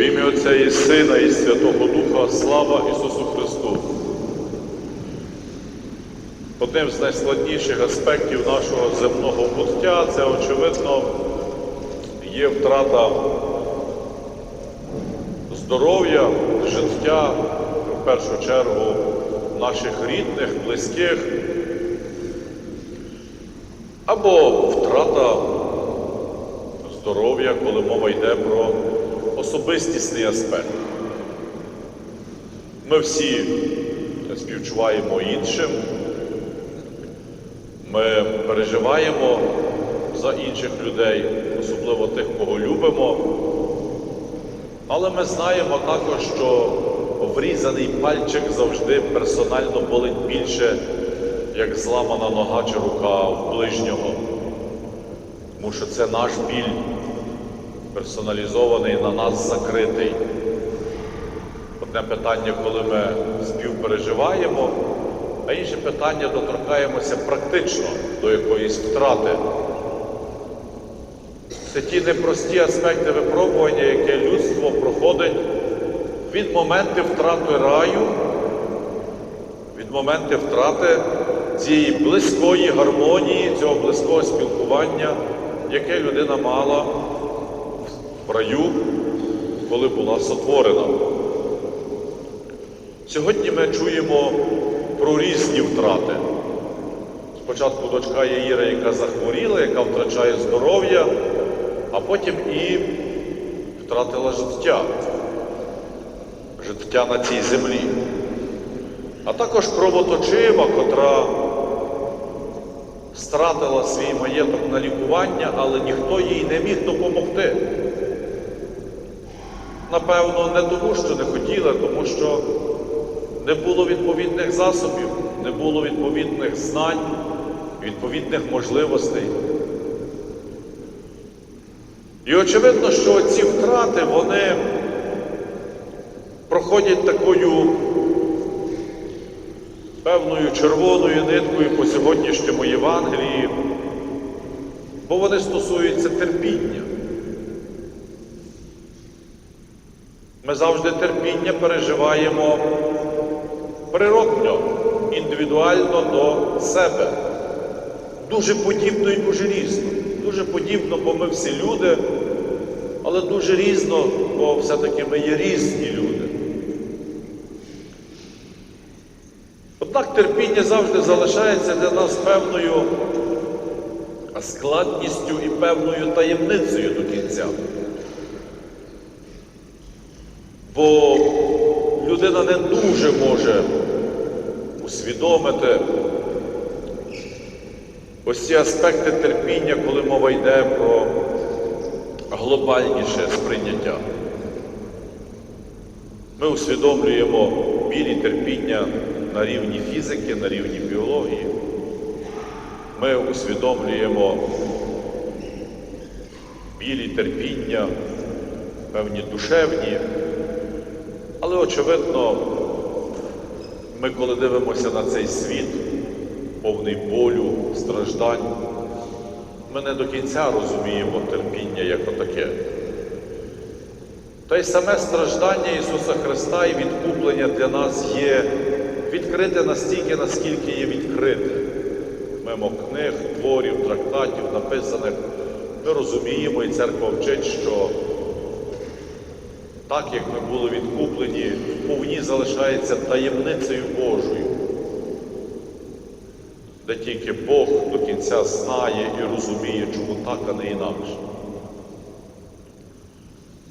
Во ім'я Отця і Сина, і Святого Духа, слава Ісусу Христу. Одним з найскладніших аспектів нашого земного буття це, очевидно, є втрата здоров'я, життя, в першу чергу, наших рідних, близьких, або втрата здоров'я, коли мова йде про особистісний аспект. Ми всі співчуваємо іншим, ми переживаємо за інших людей, особливо тих, кого любимо. Але ми знаємо також, що врізаний пальчик завжди персонально болить більше, як зламана нога чи рука в ближнього. Тому що це наш біль, персоналізований, на нас закритий. Одне питання, коли ми співпереживаємо, а інше питання доторкаємося практично до якоїсь втрати. Це ті непрості аспекти випробування, яке людство проходить від моменту втрати раю, від моменту втрати цієї близької гармонії, цього близького спілкування, яке людина мала в раю, коли була сотворена. Сьогодні ми чуємо про різні втрати. Спочатку дочка Яїра, яка захворіла, яка втрачає здоров'я, а потім і втратила життя, життя на цій землі. А також кровоточива, котра стратила свій маєток на лікування, але ніхто їй не міг допомогти. Напевно, не тому, що не хотіла, тому що не було відповідних засобів, не було відповідних знань, відповідних можливостей. І очевидно, що ці втрати, вони проходять такою певною червоною ниткою по сьогоднішньому Євангелії, бо вони стосуються терпіння. Завжди терпіння переживаємо природно, індивідуально до себе. Дуже подібно і дуже різно. Дуже подібно, бо ми всі люди, але дуже різно, бо все-таки ми є різні люди. Однак терпіння завжди залишається для нас певною складністю і певною таємницею до кінця. Бо людина не дуже може усвідомити ось ці аспекти терпіння, коли мова йде про глобальніше сприйняття. Ми усвідомлюємо білі терпіння на рівні фізики, на рівні біології. Ми усвідомлюємо білі терпіння, певні душевні. Але, очевидно, ми, коли дивимося на цей світ, повний болю, страждань, ми не до кінця розуміємо терпіння як отаке. Та й саме страждання Ісуса Христа і відкуплення для нас є відкрите настільки, наскільки є відкрите. Мимо книг, творів, трактатів, написаних, ми розуміємо, і церква вчить, що так як ми були відкуплені, вповні залишається таємницею Божою, де тільки Бог до кінця знає і розуміє, чому так, а не інакше.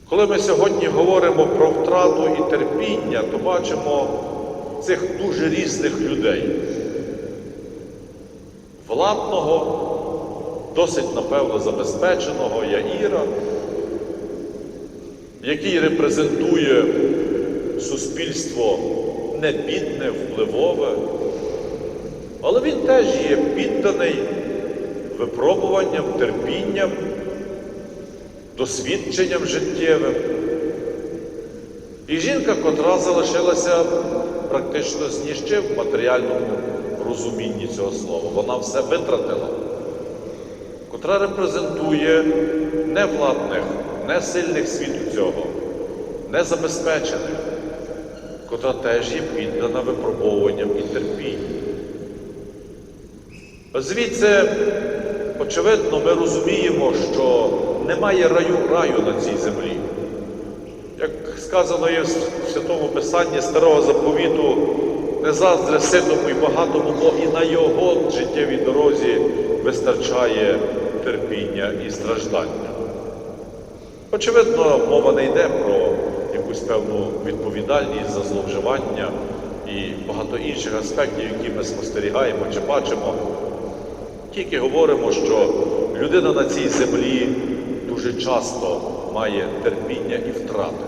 Коли ми сьогодні говоримо про втрату і терпіння, то бачимо цих дуже різних людей. Владного, досить, напевно, забезпеченого Яїра, який репрезентує суспільство не бідне, впливове, але він теж є підданий випробуванням, терпінням, досвідченням життєвим. І жінка, котра залишилася практично з ні в матеріальному розумінні цього слова, вона все витратила, котра репрезентує не владних, не сильних світу цього, незабезпечених, котра теж є піддана випробовуванням і терпінням. Звідси, очевидно, ми розуміємо, що немає раю раю на цій землі. Як сказано є в Святому Писанні Старого Заповіту, не заздре ситому і багатому, бо і на його життєвій дорозі вистачає терпіння і страждання. Очевидно, мова не йде про якусь певну відповідальність за зловживання і багато інших аспектів, які ми спостерігаємо чи бачимо. Тільки говоримо, що людина на цій землі дуже часто має терпіння і втрати.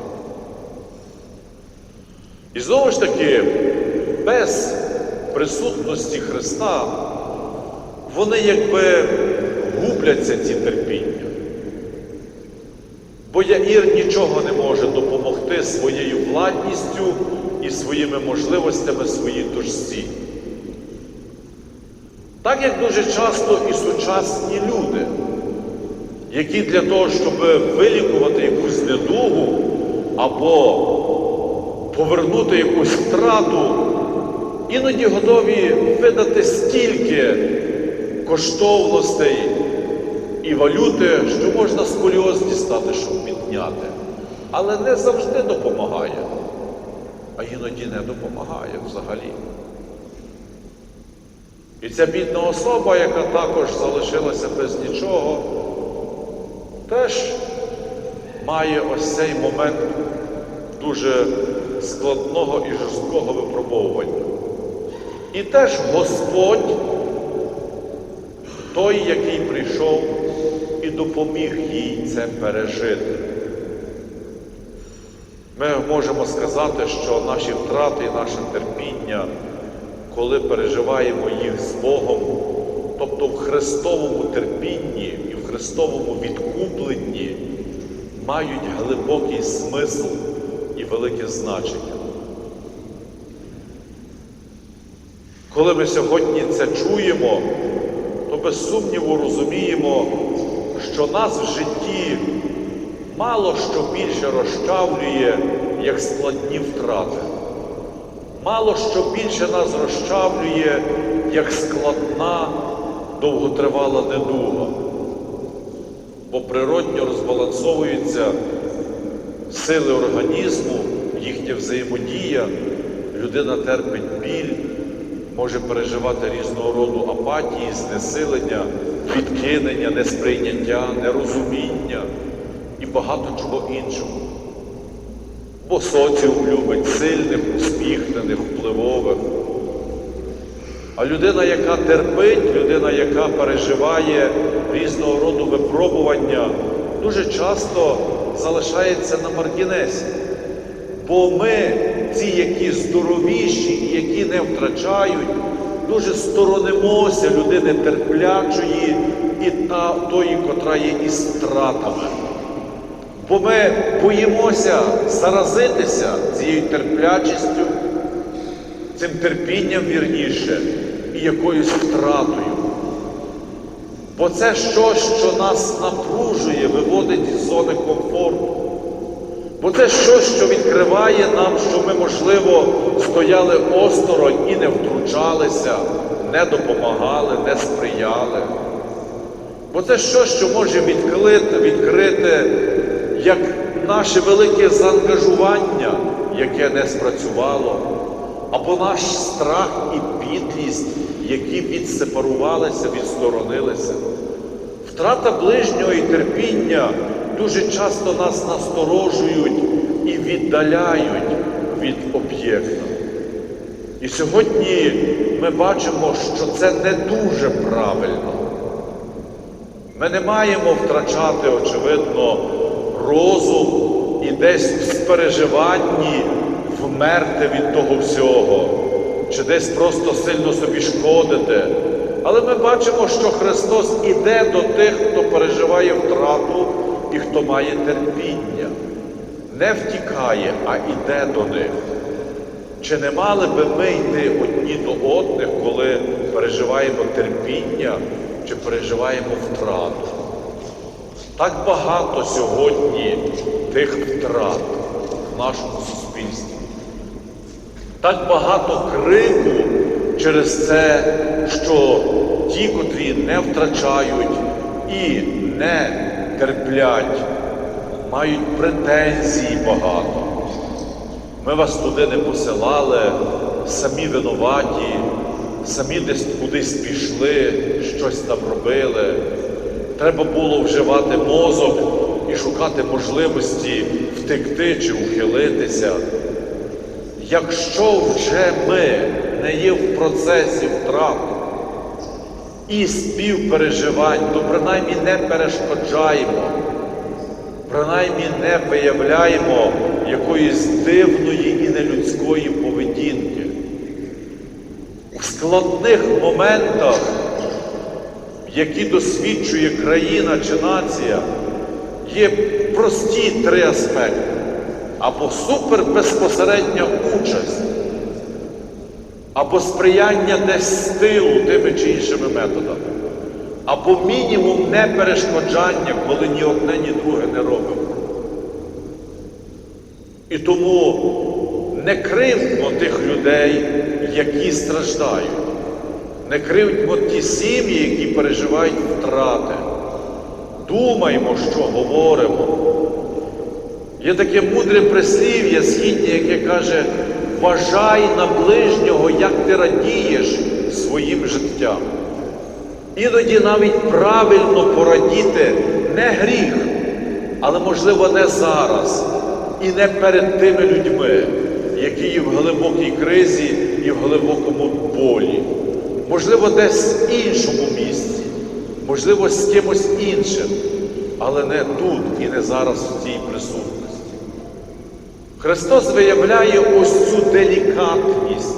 І знову ж таки, без присутності Христа вони якби губляться ці терпіння. Бо Яїр нічого не може допомогти своєю владністю і своїми можливостями своїй душці. Так як дуже часто і сучасні люди, які для того, щоб вилікувати якусь недугу або повернути якусь втрату, іноді готові видати стільки коштовностей і валюти, що можна сколіоз дістати, щоб підняти. Але не завжди допомагає, а іноді не допомагає взагалі. І ця бідна особа, яка також залишилася без нічого, теж має ось цей момент дуже складного і жорсткого випробовування. І теж Господь, той, який прийшов і допоміг їй це пережити. Ми можемо сказати, що наші втрати і наше терпіння, коли переживаємо їх з Богом, тобто в Христовому терпінні і в Христовому відкупленні, мають глибокий смисл і велике значення. Коли ми сьогодні це чуємо, то без сумніву розуміємо, що нас в житті мало що більше розчавлює, як складні втрати. Мало що більше нас розчавлює, як складна, довготривала недуга. Бо природньо розбалансовуються сили організму, їхня взаємодія, людина терпить біль, може переживати різного роду апатії, знесилення, відкинення, несприйняття, нерозуміння багато чого іншого. Бо соціум любить сильних, усміхнених, впливових. А людина, яка терпить, людина, яка переживає різного роду випробування, дуже часто залишається на маргінесі. Бо ми, ці, які здоровіші і які не втрачають, дуже сторонимося людини терплячої і та, тої, котра є із втратами. Бо ми боїмося заразитися цією терплячістю, цим терпінням вірніше і якоюсь втратою. Бо це щось, що нас напружує, виводить із зони комфорту. Бо це щось, що відкриває нам, що ми, можливо, стояли осторонь і не втручалися, не допомагали, не сприяли. Бо це щось, що може відкрити, відкрити як наше велике заангажування, яке не спрацювало, або наш страх і підлість, які відсепарувалися, відсторонилися. Втрата ближнього і терпіння дуже часто нас насторожують і віддаляють від об'єкта. І сьогодні ми бачимо, що це не дуже правильно. Ми не маємо втрачати, очевидно, розум і десь в спереживанні вмерти від того всього, чи десь просто сильно собі шкодити. Але ми бачимо, що Христос іде до тих, хто переживає втрату і хто має терпіння. Не втікає, а йде до них. Чи не мали би ми йти одні до одних, коли переживаємо терпіння чи переживаємо втрату? Так багато сьогодні тих втрат в нашому суспільстві. Так багато крику через це, що ті, котрі не втрачають і не терплять, мають претензій багато. Ми вас туди не посилали, самі винуваті, самі десь кудись пішли, щось там робили. Треба було вживати мозок і шукати можливості втекти чи ухилитися. Якщо вже ми не є в процесі втрат і співпереживань, то принаймні не перешкоджаємо, принаймні не виявляємо якоїсь дивної і нелюдської поведінки. У складних моментах, які досвідчує країна чи нація, є прості три аспекти. Або супербезпосередня участь, або сприяння десь стилу тими чи іншими методами, або мінімум неперешкоджання, коли ні одне, ні друге не робимо. І тому не кривдмо тих людей, які страждають, не кривдмо ті сім'ї, які переживають втрати. Думаймо, що говоримо. Є таке мудре прислів'я східнє, яке каже, вважай на ближнього, як ти радієш своїм життям. Іноді навіть правильно порадіти не гріх, але, можливо, не зараз і не перед тими людьми, які є в глибокій кризі і в глибокому болі. Можливо, десь в іншому місці, можливо, з кимось іншим, але не тут і не зараз в цій присутності. Христос виявляє ось цю делікатність.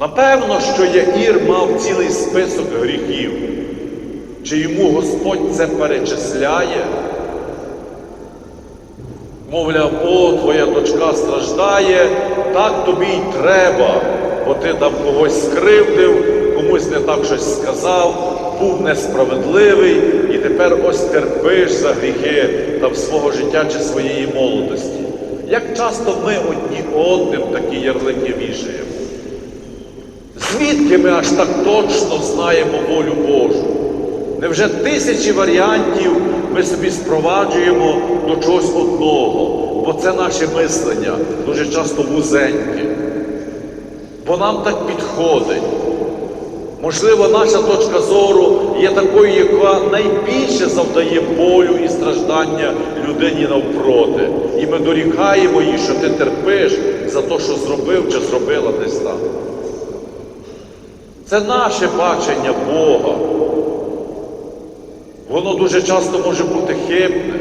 Напевно, що Яїр мав цілий список гріхів. Чи йому Господь це перечисляє? Мовляв, о, твоя дочка страждає, так тобі й треба, бо ти там когось скривдив, комусь не так щось сказав, був несправедливий і тепер ось терпиш за гріхи там свого життя чи своєї молодості. Як часто ми одні одним такі ярлики вішаємо? Звідки ми аж так точно знаємо волю Божу? Невже тисячі варіантів ми собі спроваджуємо до чогось одного, бо це наше мислення дуже часто вузеньке, бо нам так підходить. Можливо, наша точка зору є такою, яка найбільше завдає болю і страждання людині навпроти. І ми дорікаємо їй, що ти терпиш за те, що зробив чи зробила десь там. Це наше бачення Бога. Воно дуже часто може бути хибне.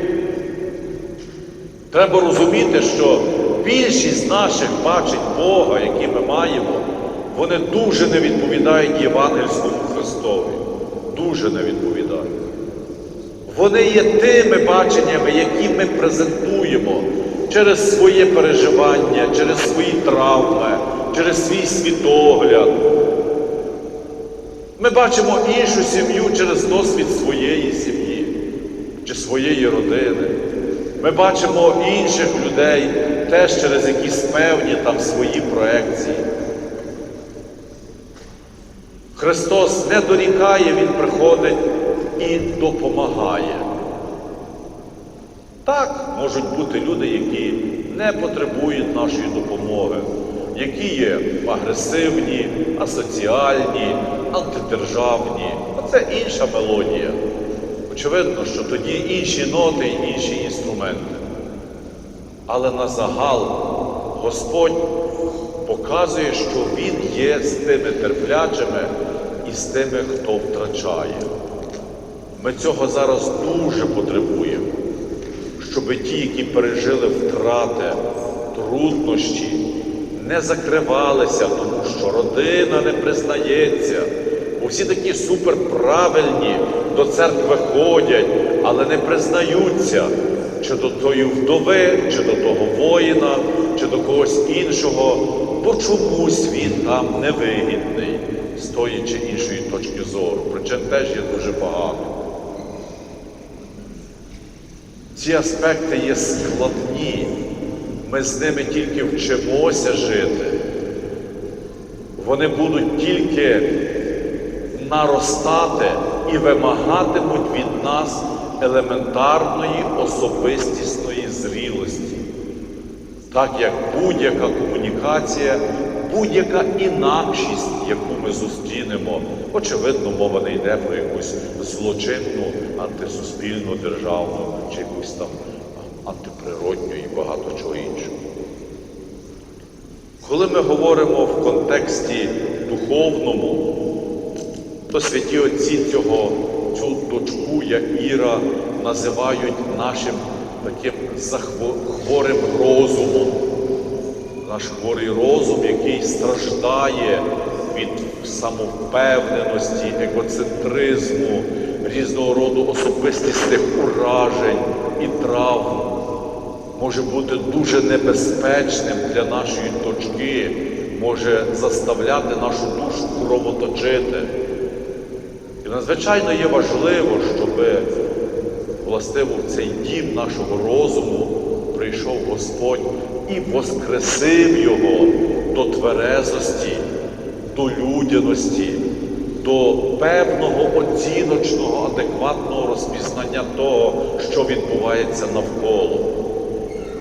Треба розуміти, що більшість наших бачень Бога, які ми маємо, вони дуже не відповідають Євангельському Христові. Дуже не відповідають. Вони є тими баченнями, які ми презентуємо через своє переживання, через свої травми, через свій світогляд. Ми бачимо іншу сім'ю через досвід своєї сім'ї чи своєї родини. Ми бачимо інших людей теж через якісь певні там свої проекції. Христос не дорікає, Він приходить і допомагає. Так, можуть бути люди, які не потребують нашої допомоги, які є агресивні, асоціальні, антидержавні. А це інша мелодія. Очевидно, що тоді інші ноти і інші інструменти. Але на загал Господь показує, що Він є з тими терплячими і з тими, хто втрачає. Ми цього зараз дуже потребуємо, щоб ті, які пережили втрати, труднощі, не закривалися, тому що родина не признається. Бо всі такі суперправильні до церкви ходять, але не признаються чи до тої вдови, чи до того воїна, чи до когось іншого, бо чомусь він там невигідний з тої чи іншої точки зору. Причин теж є дуже багато. Ці аспекти є складні. Ми з ними тільки вчимося жити. Вони будуть тільки наростати і вимагатимуть від нас елементарної особистісної зрілості. Так як будь-яка комунікація, будь-яка інакшість, яку ми зустрінемо, очевидно, мова не йде про якусь злочинну, антисуспільну, державну чи якусь там антиприродню і багато чого іншого. Коли ми говоримо в контексті духовному, то святі отці цього, цю дочку Яїра називають нашим таким хворим розумом. Наш хворий розум, який страждає від самовпевненості, егоцентризму, різного роду особистісних уражень і травм, може бути дуже небезпечним для нашої дочки, може заставляти нашу душу кровоточити. Надзвичайно є важливо, щоб властиво в цей дім нашого розуму прийшов Господь і воскресив його до тверезості, до людяності, до певного оціночного, адекватного розпізнання того, що відбувається навколо.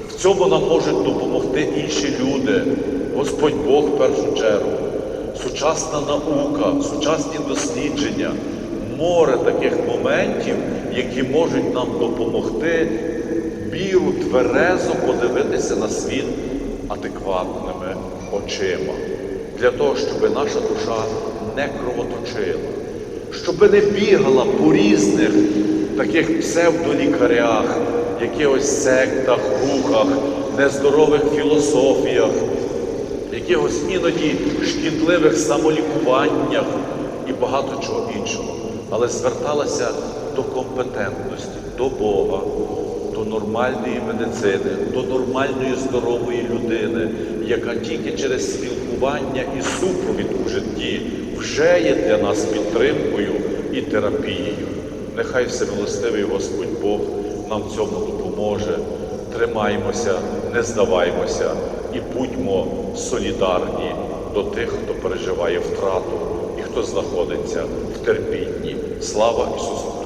В цьому нам можуть допомогти інші люди, Господь Бог в першу чергу, сучасна наука, сучасні дослідження, море таких моментів, які можуть нам допомогти в тверезо подивитися на світ адекватними очима, для того, щоб наша душа не кровоточила, щоб не бігала по різних таких псевдолікарях, якихось сектах, рухах, нездорових філософіях, якихось іноді шкідливих самолікуваннях і багато чого іншого, але зверталася до компетентності, до Бога, до нормальної медицини, до нормальної здорової людини, яка тільки через спілкування і супровід у житті вже є для нас підтримкою і терапією. Нехай всемилостивий Господь Бог нам в цьому допоможе. Тримаймося, не здаваймося і будьмо солідарні до тих, хто переживає втрату і хто знаходиться терпінні. Слава Ісусу!